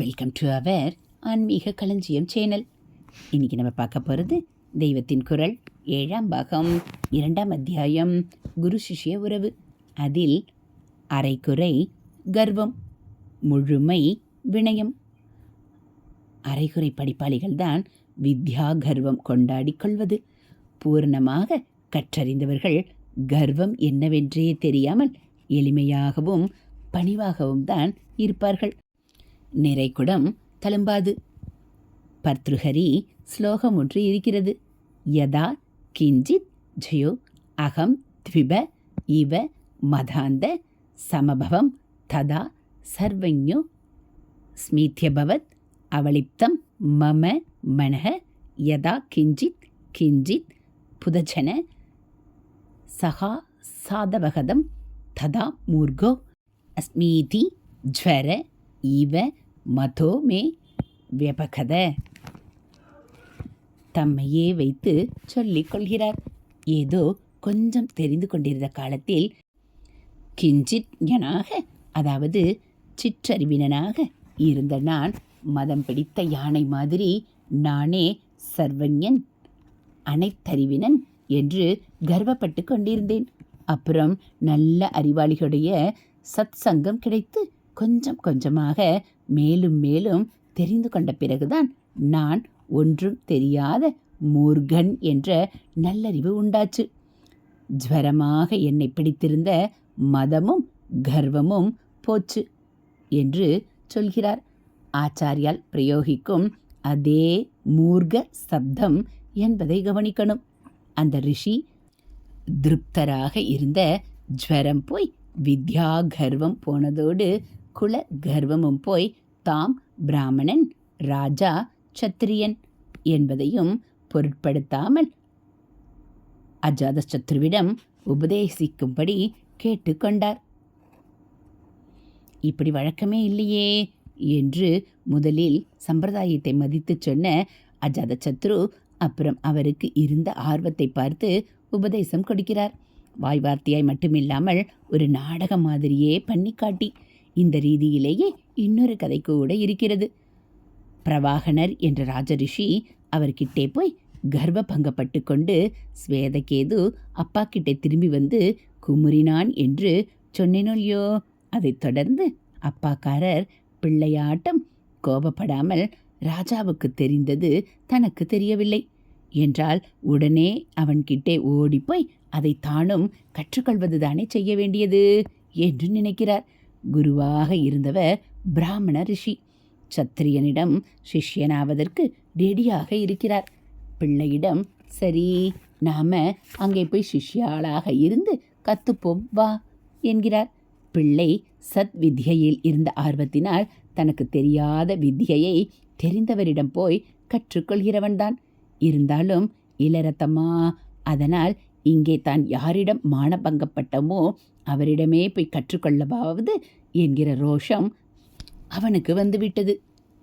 Welcome to our ஆன்மீக களஞ்சியம் channel இன்றைக்கி நம்ம பார்க்க போகிறது தெய்வத்தின் குரல். ஏழாம் பாகம் இரண்டாம் அத்தியாயம் குரு சிஷ்ய உறவு. அதில் அரைக்குறை கர்வம் முழுமை வினயம். அரைகுறை படிப்பாளிகள் தான் வித்யா கர்வம் கொண்டாடி கொள்வது. பூரணமாக கற்றறிந்தவர்கள் கர்வம் என்னவென்றே தெரியாமல் எளிமையாகவும் பணிவாகவும் தான் இருப்பார்கள். நிறைக்குடம் தழும்பாது. பர்த்ருஹரி ஸ்லோகம் ஒன்று இருக்கிறது. யதா கிஞ்சித் ஜயோ அகம் த்விப இவ மதாந்த சமபவம் ததா சர்வஞோ ஸ்மீத்யபவத் அவளிப்தம் மம மனக யதா கிஞ்சித் கிஞ்சித் புதஜன சகா சாதவகதம் ததா மூர்கோ அஸ்மீதி ஜ்வர இவ மதோ மே வியபகத. தம்மையே வைத்து சொல்லிக் கொள்கிறார். ஏதோ கொஞ்சம் தெரிந்து கொண்டிருந்த காலத்தில் கிஞ்சித் ஞனாக அதாவது சிற்றறிவினனாக இருந்த நான் மதம் பிடித்த யானை மாதிரி நானே சர்வஞன் அனைத்தறிவினன் என்று கர்வப்பட்டு கொண்டிருந்தேன். அப்புறம் நல்ல அறிவாளிகளுடைய சத் சங்கம் கிடைத்து கொஞ்சம் கொஞ்சமாக மேலும் மேலும் தெரிந்து கொண்ட பிறகுதான் நான் ஒன்றும் தெரியாத மூர்கன் என்ற நல்லறிவு உண்டாச்சு. ஜுவரமாக என்னை பிடித்திருந்த மதமும் கர்வமும் போச்சு என்று சொல்கிறார். ஆச்சாரியால் பிரயோகிக்கும் அதே மூர்க சப்தம் என்பதை கவனிக்கணும். அந்த ரிஷி திருப்தராக இருந்த ஜுவரம் போய் வித்யா கர்வம் போனதோடு குல கர்வமும் போய் தாம் பிராமணன் ராஜா சத்திரியன் என்பதையும் பொருட்படுத்தாமல் அஜாத சத்ருவிடம் உபதேசிக்கும்படி கேட்டுக்கொண்டார் இப்படி வழக்கமே இல்லையே என்று முதலில் சம்பிரதாயத்தை மதித்து சொன்ன அஜாத சத்ரு அப்புறம் அவருக்கு இருந்த ஆர்வத்தை பார்த்து உபதேசம் கொடுக்கிறார். வாய் வார்த்தையாய் மட்டுமில்லாமல் ஒரு நாடகம் மாதிரியே பண்ணி காட்டி இந்த ரீதியிலேயே இன்னொரு கதை கூட இருக்கிறது. பிரவாகனர் என்ற ராஜரிஷி அவர்கிட்டே போய் கர்வ பங்கப்பட்டு கொண்டு ஸ்வேதகேது அப்பா கிட்டே திரும்பி வந்து குமுறினான் என்று சொன்னேனொல்லையோ அதைத் தொடர்ந்து அப்பாக்காரர் பிள்ளையாட்டம் கோபப்படாமல் ராஜாவுக்கு தெரிந்தது தனக்கு தெரியவில்லை. என்றால் உடனே அவன்கிட்டே ஓடிப்போய் அதை தானும் கற்றுக்கொள்வதுதானே செய்ய வேண்டியது? என்று நினைக்கிறார். குருவாக இருந்தவர் பிராமண ரிஷி. சத்திரியனிடம் சிஷ்யனாவதற்கு ரெடியாக இருக்கிறார். பிள்ளையிடம் சரி நாம அங்கே போய் சிஷ்யாளாக இருந்து கத்துப்போம் வா என்கிறார். பிள்ளை சத் வித்யையில் இருந்த ஆர்வத்தினால் தனக்கு தெரியாத வித்யையை தெரிந்தவரிடம் போய் கற்றுக்கொள்கிறவன்தான். இருந்தாலும் இளரத்தம்மா அதனால் இங்கே தான் யாரிடம் மானபங்கப்பட்டமோ அவரிடமே போய் கற்றுக்கொள்ளவாவது என்கிற ரோஷம் அவனுக்கு வந்துவிட்டது.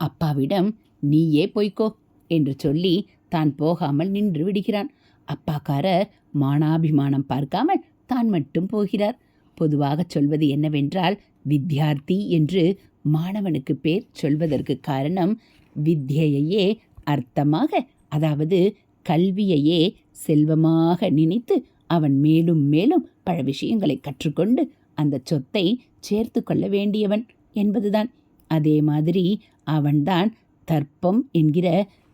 அப்பாவிடம் நீயே போய்க்கோ என்று சொல்லி தான் போகாமல் நின்று விடுகிறான். அப்பாக்காரர் மானாபிமானம் பார்க்காமல் தான் மட்டும் போகிறார். பொதுவாக சொல்வது என்னவென்றால் வித்யார்த்தி என்று மாணவனுக்கு பேர் சொல்வதற்கு காரணம் வித்யையே அர்த்தமாக அதாவது கல்வியையே செல்வமாக நினைத்து அவன் மேலும் மேலும் பல விஷயங்களை கற்றுக்கொண்டு அந்த சொத்தை சேர்த்து கொள்ள வேண்டியவன் என்பதுதான். அதே மாதிரி அவன்தான் தர்ப்பம் என்கிற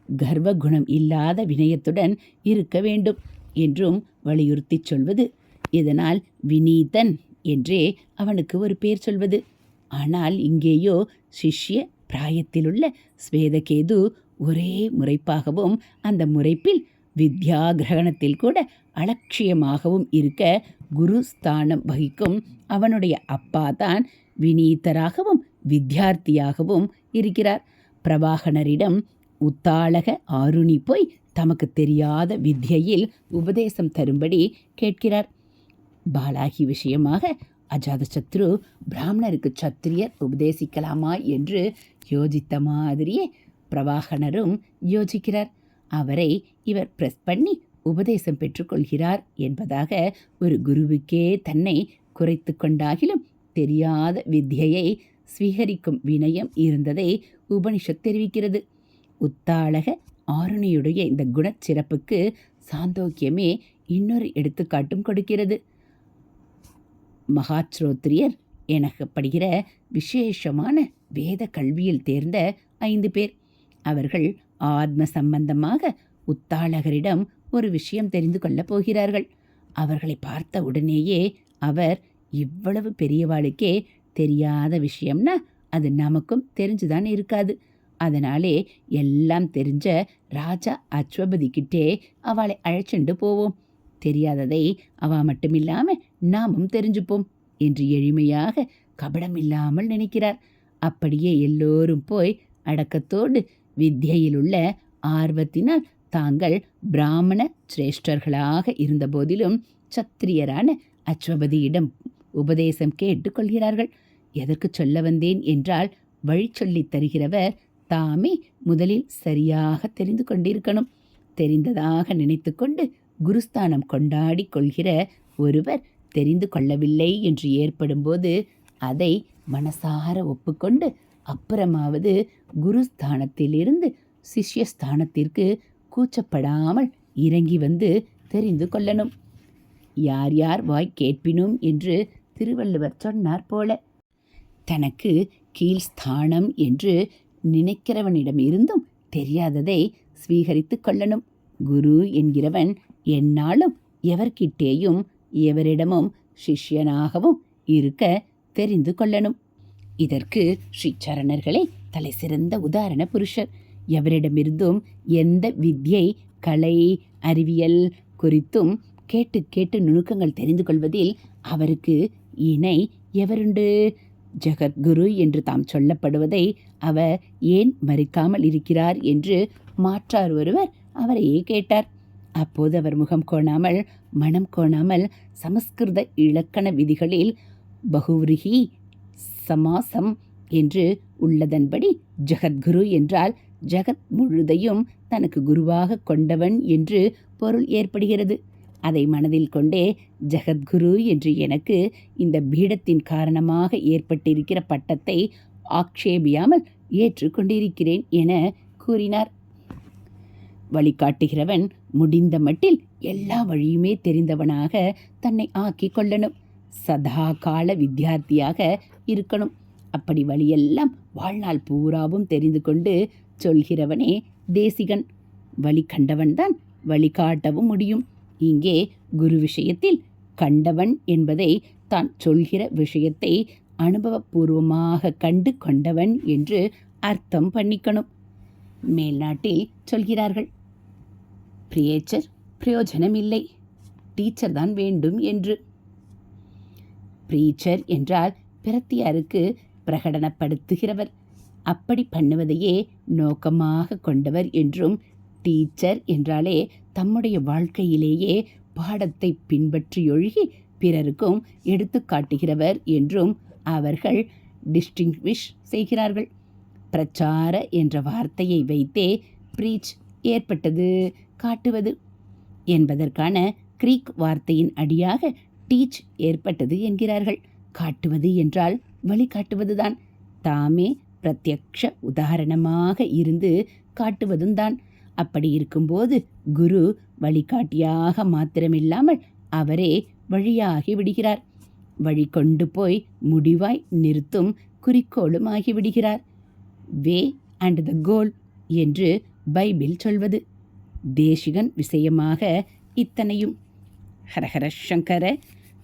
கர்வ குணம் இல்லாத வினயத்துடன் இருக்க வேண்டும் என்றும் வலியுறுத்தி சொல்வது இதனால் வினீதன் என்றே அவனுக்கு ஒரு பேர் சொல்வது. ஆனால் இங்கேயோ சிஷ்ய பிராயத்திலுள்ள ஸ்வேதகேது ஒரே முறைப்பாகவும் அந்த முறைப்பில் வித்யா கிரகணத்தில் கூட அலட்சியமாகவும் இருக்க குரு ஸ்தானம் வகிக்கும் அவனுடைய அப்பா தான் வினீதராகவும் வித்யார்த்தியாகவும் இருக்கிறார். பிரவாகனரிடம் உத்தாளக ஆருணி போய் தமக்கு தெரியாத வித்தியையில் உபதேசம் தரும்படி கேட்கிறார். பாலாகி விஷயமாக அஜாதசத்ரு பிராமணருக்கு சத்திரியர் உபதேசிக்கலாமா? என்று யோசித்த மாதிரியே பிரவாகனரும் யோசிக்கிறார். அவரை இவர் பிரஸ் பண்ணி உபதேசம் பெற்றுக்கொள்கிறார் என்பதாக ஒரு குருவுக்கே தன்னை குறைத்து கொண்டாகிலும் தெரியாத வித்தியை ஸ்வீகரிக்கும் வினயம் இருந்ததை உபனிஷத் தெரிவிக்கிறது. உத்தாளக ஆருணியுடைய இந்த குணச்சிறப்புக்கு சாந்தோக்கியமே இன்னொரு எடுத்துக்காட்டும் கொடுக்கிறது. மகாச்ரோத்ரியர் எனப்படுகிற விசேஷமான வேத கல்வியில் தேர்ந்த ஐந்து பேர். அவர்கள் ஆத்ம சம்பந்தமாக உத்தாளகரிடம் ஒரு விஷயம் தெரிந்து கொள்ளப் போகிறார்கள். அவர்களை பார்த்த உடனேயே அவர் இவ்வளவு பெரியவாளுக்கே தெரியாத விஷயம்னா அது நமக்கும் தெரிஞ்சுதான் இருக்காது. அதனாலே எல்லாம் தெரிஞ்ச ராஜா அஸ்வபதிக்கிட்டே அவளை அழைச்சிண்டு போவோம். தெரியாததை அவ மட்டுமில்லாம நாமும் தெரிஞ்சுப்போம் என்று எளிமையாக கபடமில்லாமல் நினைக்கிறார். அப்படியே எல்லோரும் போய் அடக்கத்தோடு வித்தியிலுள்ள ஆர்வத்தினால் தாங்கள் பிராமண சிரேஷ்டர்களாக இருந்தபோதிலும் சத்திரியரான அஸ்வபதியிடம் உபதேசம் கேட்டுக்கொள்கிறார்கள். எதற்கு சொல்ல வந்தேன் என்றால் வழி சொல்லித் தருகிறவர் தாமே முதலில் சரியாக தெரிந்து கொண்டிருக்கணும். தெரிந்ததாக நினைத்துக்கொண்டு குருஸ்தானம் கொண்டாடி கொள்கிற ஒருவர் தெரிந்து கொள்ளவில்லை என்று ஏற்படும்போது அதை மனசார ஒப்புக்கொண்டு அப்புறமாவது குருஸ்தானத்திலிருந்து சிஷ்யஸ்தானத்திற்கு கூச்சப்படாமல் இறங்கி வந்து தெரிந்து கொள்ளணும். யார் யார் வாய் கேட்பினும் என்று திருவள்ளுவர் சொன்னார் போல. தனக்கு கீழ்ஸ்தானம் என்று நினைக்கிறவனிடம் இருந்தும் தெரியாததை ஸ்வீகரித்து கொள்ளணும். குரு என்கிறவன் என்னாலும் எவர்கிட்டேயும் எவரிடமும் சிஷ்யனாகவும் இருக்க தெரிந்து கொள்ளணும். இதற்கு ஸ்ரீ சரணர்களே தலை சிறந்த உதாரண புருஷர். எவரிடமிருந்தும் எந்த வித்யை கலை அறிவியல் குறித்தும் கேட்டு கேட்டு நுணுக்கங்கள் தெரிந்து கொள்வதில் அவருக்கு இணை எவருண்டு? ஜெகத்குரு என்று தாம் சொல்லப்படுவதை அவர் ஏன் மறுக்காமல் இருக்கிறார் என்று மாற்றார் ஒருவர் அவரையே கேட்டார். அப்போது அவர் முகம் கோணாமல் மனம் கோணாமல் சமஸ்கிருத இலக்கண விதிகளில் பகுவிருகி சமாசம் என்று உள்ளதன்படி ஜெகத்குரு என்றால் ஜெகத் முழுதையும் தனக்கு குருவாக கொண்டவன் என்று பொருள் ஏற்படுகிறது. அதை மனதில் கொண்டே ஜெகத்குரு என்று எனக்கு இந்த பீடத்தின் காரணமாக ஏற்பட்டிருக்கிற பட்டத்தை ஆக்ஷேபியாமல் ஏற்றுக்கொண்டிருக்கிறேன் என கூறினார். வழிகாட்டுகிறவன் முடிந்த மட்டில் எல்லா வழியுமே தெரிந்தவனாக தன்னை ஆக்கிக் கொள்ளணும். சதா கால வித்தியார்த்தியாக இருக்கணும். அப்படி வழியெல்லாம் வாழ்நாள் பூராவும் தெரிந்து கொண்டு சொல்கிறவனே தேசிகன். வழி கண்டவன்தான் வழிகாட்டவும் முடியும். இங்கே குரு விஷயத்தில் கண்டவன் என்பதை தான் சொல்கிற விஷயத்தை அனுபவபூர்வமாக கண்டு கொண்டவன் என்று அர்த்தம் பண்ணிக்கணும். மேல்நாட்டில் சொல்கிறார்கள் பிரியேச்சர் பிரயோஜனம் இல்லை டீச்சர் தான் வேண்டும் என்று. ப்ரீச்சர் என்றால் பிரத்தியாருக்கு பிரகடனப்படுத்துகிறவர். அப்படி பண்ணுவதையே நோக்கமாக கொண்டவர் என்றும் டீச்சர் என்றாலே தம்முடைய வாழ்க்கையிலேயே பாடத்தை பின்பற்றியொழுகி பிறருக்கும் எடுத்து காட்டுகிறவர் என்றும் அவர்கள் டிஸ்டிங்விஷ் செய்கிறார்கள். பிரச்சார என்ற வார்த்தையை வைத்தே ப்ரீச் ஏற்பட்டது காட்டுவது என்பதற்கான கிரீக் வார்த்தையின் அடியாக டீச் ஏற்பட்டது என்கிறார்கள். காட்டுவது என்றால் வழிகாட்டுவதுதான் தாமே பிரத்யக்ஷ உதாரணமாக இருந்து காட்டுவதும் தான். அப்படி இருக்கும்போது குரு வழிகாட்டியாக மாத்திரமில்லாமல் அவரே வழியாகி விடுகிறார். வழி கொண்டு போய் முடிவாய் நிறுத்தும் குறிக்கோளும் ஆகிவிடுகிறார் வே அண்ட் த கோல் என்று பைபிள் சொல்வது. தேசிகன் விஷயமாக இத்தனையும். ஹரஹர சங்கர